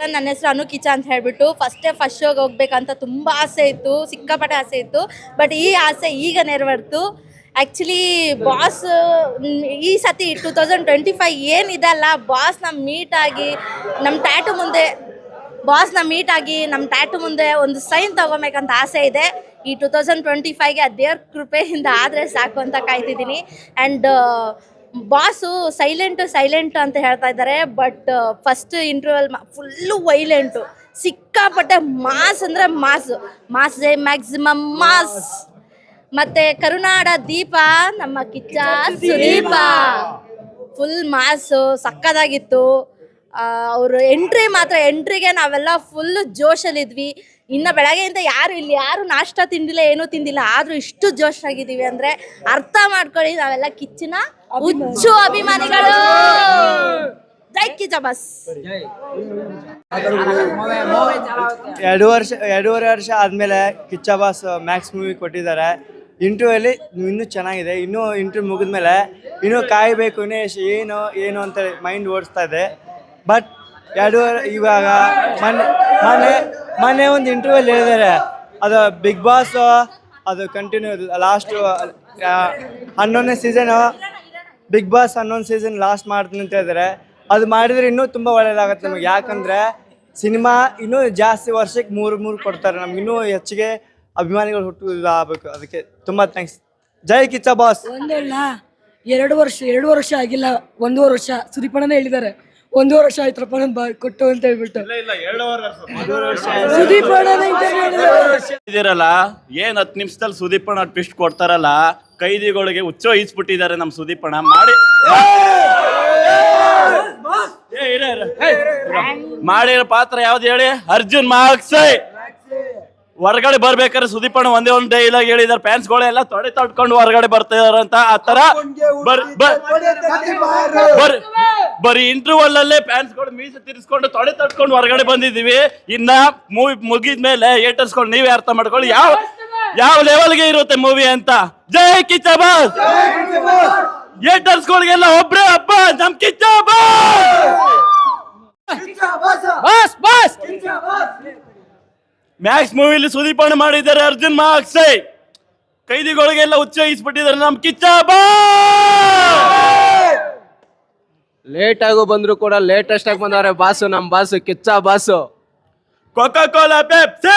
ನನ್ನ ಹೆಸರು ಅನು ಕಿಚ ಅಂತ ಹೇಳ್ಬಿಟ್ಟು ಫಸ್ಟೇ ಫಸ್ಟ್ ಶೋಗೆ ಹೋಗ್ಬೇಕಂತ ತುಂಬ ಆಸೆ ಇತ್ತು, ಸಿಕ್ಕಾಪಟ್ಟೆ ಆಸೆ ಇತ್ತು. ಬಟ್ ಈ ಆಸೆ ಈಗ ನೆರವೇರ್ತು. ಆ್ಯಕ್ಚುಲಿ ಬಾಸ್ ಈ ಸತಿ ಟೂ ತೌಸಂಡ್ ಟ್ವೆಂಟಿ ಫೈವ್ ಏನಿದೆಲ್ಲ ಬಾಸ್ನ ಮೀಟ್ ಆಗಿ ನಮ್ಮ ಟ್ಯಾಟು ಮುಂದೆ ಬಾಸ್ನ ಮೀಟ್ ಆಗಿ ನಮ್ಮ ಟ್ಯಾಟು ಮುಂದೆ ಒಂದು ಸೈನ್ ತೊಗೊಬೇಕಂತ ಆಸೆ ಇದೆ. ಈ ಟೂ ತೌಸಂಡ್ ಟ್ವೆಂಟಿ ಫೈವ್ಗೆ ದೇವ್ರ ಕೃಪೆಯಿಂದ ಆದರೆ ಸಾಕು ಅಂತ ಕಾಯ್ತಿದ್ದೀನಿ. ಆ್ಯಂಡ್ ಬಾಸು ಸೈಲೆಂಟು ಸೈಲೆಂಟು ಅಂತ ಹೇಳ್ತಾ ಇದ್ದಾರೆ but first interval full violent ಸಿಕ್ಕಾಪಟ್ಟೆ ಮಾಸ್ ಅಂದರೆ ಮಾಸ್. ಮಾಸ್ ಜೈ ಮ್ಯಾಕ್ಸಿಮಮ್ ಮಾಸ್. ಮತ್ತೆ ಕರುನಾಡ ದೀಪ ನಮ್ಮ ಕಿಚ್ಚ ಸುದೀಪ. ಫುಲ್ ಮಾಸು ಸಕ್ಕದಾಗಿತ್ತು. ಅವರು ಎಂಟ್ರಿ ಮಾತ್ರ ಎಂಟ್ರಿಗೆ ನಾವೆಲ್ಲ ಫುಲ್ ಜೋಶಲ್ಲಿದ್ವಿ. ಇನ್ನು ಬೆಳಗ್ಗೆಯಿಂದ ಯಾರು ಇಲ್ಲಿ ಯಾರು ನಾಷ್ಟ ತಿಂದಿಲ್ಲ ಏನೂ ತಿಂದಿಲ್ಲ ಆದರೂ ಇಷ್ಟು ಜೋಶ್ ಆಗಿದ್ದೀವಿ ಅಂದರೆ ಅರ್ಥ ಮಾಡ್ಕೊಳ್ಳಿ ನಾವೆಲ್ಲ ಕಿಚ್ಚಿನ ಹುಚ್ಚು ಅಭಿಮಾನಿಗಳು. ಜೈ ಎರಡು ವರ್ಷ ಎರಡೂವರೆ ವರ್ಷ ಆದಮೇಲೆ ಕಿಚ್ಚ ಬಾಸ್ ಮ್ಯಾಕ್ಸ್ ಮೂವಿ ಕೊಟ್ಟಿದ್ದಾರೆ. ಇಂಟರ್ವ್ಯೂಲಿ ಇನ್ನೂ ಚೆನ್ನಾಗಿದೆ. ಇನ್ನೂ ಇಂಟರ್ವ್ಯೂ ಮುಗಿದ್ಮೇಲೆ ಇನ್ನೂ ಕಾಯಬೇಕು ಇನ್ನೂ ಏನು ಏನು ಅಂತ ಮೈಂಡ್ ಓಡಿಸ್ತಾ ಇದೆ. ಬಟ್ ಎರಡೂವರೆ ಇವಾಗ ಮೊನ್ನೆ ಮೊನ್ನೆ ಮೊನ್ನೆ ಒಂದು ಇಂಟರ್ವ್ಯೂಲ್ಲಿ ಹೇಳಿದ್ದಾರೆ. ಅದು ಬಿಗ್ ಬಾಸ್ ಅದು ಕಂಟಿನ್ಯೂ ಲಾಸ್ಟು ಹನ್ನೊಂದನೇ ಸೀಸನು ಬಿಗ್ ಬಾಸ್ ಅನ್ನೊಂದು ಸೀಸನ್ ಲಾಸ್ಟ್ ಮಾಡ್ತೀನಿ ಅಂತ ಹೇಳಿದ್ರೆ, ಅದು ಮಾಡಿದ್ರೆ ಇನ್ನೂ ತುಂಬ ಒಳ್ಳೇದಾಗತ್ತೆ ನಮಗೆ. ಯಾಕಂದರೆ ಸಿನಿಮಾ ಇನ್ನೂ ಜಾಸ್ತಿ ವರ್ಷಕ್ಕೆ ಮೂರು ಮೂರು ಕೊಡ್ತಾರೆ ನಮ್ಗೆ. ಇನ್ನೂ ಹೆಚ್ಚಿಗೆ ಅಭಿಮಾನಿಗಳು ಹುಟ್ಟು ಆಗಬೇಕು ಅದಕ್ಕೆ ತುಂಬ ಥ್ಯಾಂಕ್ಸ್ ಜೈ ಕಿಚ್ಚ ಬಾಸ್ ಒಂದೇ ಎರಡು ವರ್ಷ ಎರಡು ವರ್ಷ ಆಗಿಲ್ಲ ಒಂದೂವರೆ ವರ್ಷ ಸುದೀಪಣ್ಣನೇ ಹೇಳಿದ್ದಾರೆ. ಒಂದೂವರೆ ವರ್ಷ ಆಯ್ತಪ್ಪ ನನ್ ಬಾ ಕೊಟ್ಟು ಅಂತ ಹೇಳ್ಬಿಟ್ಟು. interview ಹೇಳಿದ್ದಾರೆ. ಇದಿರಲ್ಲ ಏನ್ ಹತ್ತು ನಿಮಿಷದಲ್ಲಿ ಸುದೀಪಣ್ಣ ಟ್ವಿಸ್ಟ್ ಕೊಡ್ತಾರಲ್ಲ ಕೈದಿಗಳಿಗೆ ಹುಚ್ಚೋ ಈಸ್ಬಿಟ್ಟಿದ್ದಾರೆ ನಮ್ ಸುದೀಪಣ್ಣ ಮಾಡಿ. ಏ, ಇರ, ಇರ. ಏ, ಇರ. ಮಾಡಿರೋ ಪಾತ್ರ ಯಾವ್ದು ಹೇಳಿ? ಅರ್ಜುನ್ ಮಾರ್ಕ್ಸೈ. ಹೊರಗಡೆ ಬರ್ಬೇಕಾದ್ರೆ ಸುದೀಪಣ್ಣ ಒಂದೇ ಒಂದು ಡೈಲಾಗ್ ಹೇಳಿದಾರೆ. ಫ್ಯಾನ್ಸ್ ಗಳೆಲ್ಲ ತೊಡೆ ತಡ್ಕೊಂಡು ಹೊರಗಡೆ ಬರ್ತಾ ಇದಾರಂತ ಅಂತ ಆ ತರ ಬರ್ ಇಂಟರ್ವಲ್ ಅಲ್ಲೇ ಫ್ಯಾನ್ಸ್ಗಳು ಮೀಸೆ ತಿರ್ಸ್ಕೊಂಡು ತೊಡೆ ತಟ್ಕೊಂಡು ಹೊರಗಡೆ ಬಂದಿದೀವಿ ಇನ್ನ ಮೂವಿ ಮುಗಿದ್ಮೇಲೆ ಏಟರ್ಸ್ಕೊಂಡು ನೀವೇ ಅರ್ಥ ಮಾಡ್ಕೊಳ್ಳಿ. ಯಾವ ಯಾವ ಲೆವೆಲ್ಗೆ ಇರುತ್ತೆ ಮೂವಿ ಅಂತ? ಜೈ ಕಿಚ್ಚ ಬಾಸ್ ಏಟರ್ಸ್ಗಳಿಗೆಲ್ಲ ಒಬ್ರೇ ಹಬ್ಬ ನಮ್ ಕಿಚ್ಚ ಬಾಸ್ ಬಾಸ್ ಮ್ಯಾಕ್ಸ್ ಮೂವಿಲಿ ಸುದೀಪಣ್ಣ ಮಾಡಿದ್ದಾರೆ ಅರ್ಜುನ್ ಮಾಕ್ಸ್ ಕೈದಿಗಳಿಗೆಲ್ಲ ನಮ್ಮ ನಮ್ ಕಿಚ್ಚ ಬಾ ಲೇಟ್ ಆಗು ಬಂದ್ರು ಕೂಡ ಲೇಟೆಸ್ಟ್ ಆಗಿ ಬಂದವ್ರೆ ಬಾಸು ನಮ್ boss Kiccha boss. Coca Cola Pepsi